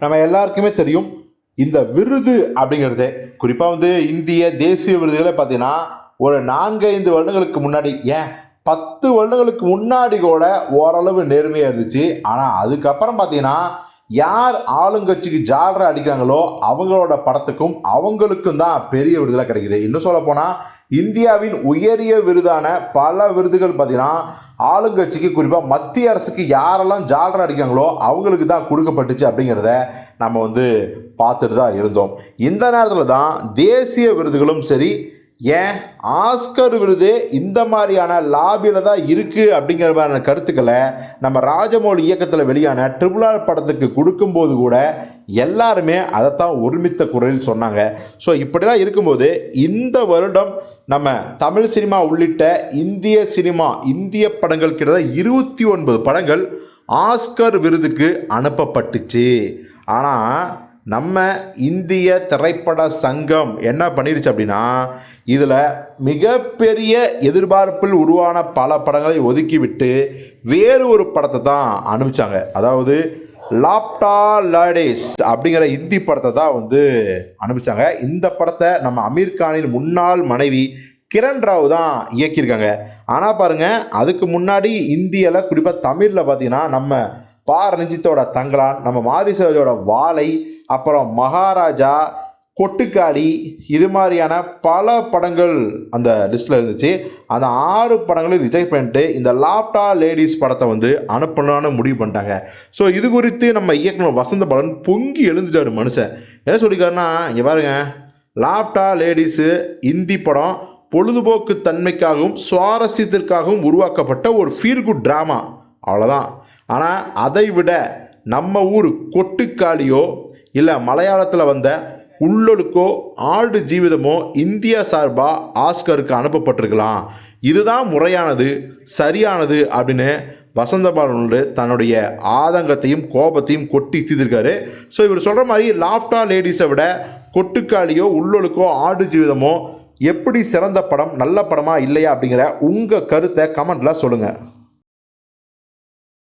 நம்ம எல்லாருக்குமே தெரியும் இந்த விருது அப்படிங்கிறது. குறிப்பாக வந்து இந்திய தேசிய விருதுகளை பார்த்தீங்கன்னா ஒரு நான்கைந்து வருடங்களுக்கு முன்னாடி ஏன்? பத்து வருடங்களுக்கு முன்னாடி கூட ஓரளவு நேர்மையாக இருந்துச்சு. ஆனால் அதுக்கப்புறம் பார்த்தீங்கன்னா யார் ஆளுங்கட்சிக்கு ஜாலரா அடிக்கிறாங்களோ அவங்களோட படத்துக்கும் அவங்களுக்கும் தான் பெரிய விருதுலாம் கிடைக்குது. இன்னும் சொல்ல போனால் இந்தியாவின் உயரிய விருதான பல விருதுகள் பார்த்தீங்கன்னா ஆளுங்கட்சிக்கு குறிப்பாக மத்திய அரசுக்கு யாரெல்லாம் ஜாலர் அடிக்கிறாங்களோ அவங்களுக்கு தான் கொடுக்கப்பட்டுச்சு அப்படிங்கிறத நம்ம வந்து பார்த்துட்டு தான் இருந்தோம். இந்த நேரத்தில் தான் தேசிய விருதுகளும் சரி ஏன்? ஆஸ்கர் விருது இந்த மாதிரியான லாபியில் தான் இருக்குது அப்படிங்கிற மாதிரியான கருத்துக்களை நம்ம ராஜமௌழி இயக்கத்தில் வெளியான ட்ரிபிள் ஆர் படத்துக்கு கொடுக்கும்போது கூட எல்லாருமே அதைத்தான் ஒருமித்த குரலில் சொன்னாங்க. ஸோ இப்படிலாம் இருக்கும்போது இந்த வருடம் நம்ம தமிழ் சினிமா உள்ளிட்ட இந்திய சினிமா இந்திய படங்கள் கிட்டத்தட்ட இருபத்தி ஒன்பது படங்கள் ஆஸ்கர் விருதுக்கு அனுப்பப்பட்டுச்சு. ஆனால் நம்ம இந்திய திரைப்பட சங்கம் என்ன பண்ணிருச்சு அப்படின்னா இதில் மிகப்பெரிய எதிர்பார்ப்பில் உருவான பல படங்களை ஒதுக்கிவிட்டு வேறு ஒரு படத்தை தான் அனுப்பிச்சாங்க. அதாவது லாப்டா லாடேஸ் அப்படிங்கிற இந்தி படத்தை தான் வந்து அனுப்பிச்சாங்க. இந்த படத்தை நம்ம அமீர் கானின் முன்னாள் மனைவி கிரண் ராவ் தான் இயக்கியிருக்காங்க. ஆனால் பாருங்கள் அதுக்கு முன்னாடி இந்தியில் குறிப்பாக தமிழில் பார்த்தீங்கன்னா நம்ம பா ரஞ்சித்தோட தங்கலான் நம்ம மாதிசேஜோட வாழை அப்புறம் மகாராஜா கொட்டுக்காளி இது மாதிரியான பல படங்கள் அந்த லிஸ்ட்டில் இருந்துச்சு. அந்த ஆறு படங்களையும் ரிஜெக்ட் பண்ணிட்டு இந்த லாப்டா லேடிஸ் படத்தை வந்து அனுப்பணும்னு முடிவு பண்ணிட்டாங்க. ஸோ இது குறித்து நம்ம இயக்குனர் வசந்த பலன் பொங்கி எழுந்துட்டார் மனுஷன். என்ன சொல்லியிருக்காருன்னா இங்கே பாருங்க லாப்டா லேடிஸு இந்தி படம் பொழுதுபோக்கு தன்மைக்காகவும் சுவாரஸ்யத்திற்காகவும் உருவாக்கப்பட்ட ஒரு ஃபீல் குட் ட்ராமா அவ்வளோதான் ஆனால் அதை விட நம்ம ஊர் கொட்டுக்காளியோ இல்லை மலையாளத்தில் வந்த உள்ளொழுக்கோ ஆடு ஜீவிதமோ இந்தியா சார்பாக ஆஸ்கருக்கு அனுப்பப்பட்டிருக்கலாம். இதுதான் முறையானது சரியானது அப்படின்னு வசந்தபாலனு தன்னுடைய ஆதங்கத்தையும் கோபத்தையும் கொட்டி தீர்த்திருக்காரு. ஸோ இவர் சொல்கிற மாதிரி லாஃப்டா லேடிஸை விட கொட்டுக்காளியோ உள்ளொழுக்கோ ஆடு ஜீவிதமோ எப்படி சிறந்த படம் நல்ல படமா இல்லையா அப்படிங்கிற உங்கள் கருத்தை கமெண்ட்டில் சொல்லுங்கள்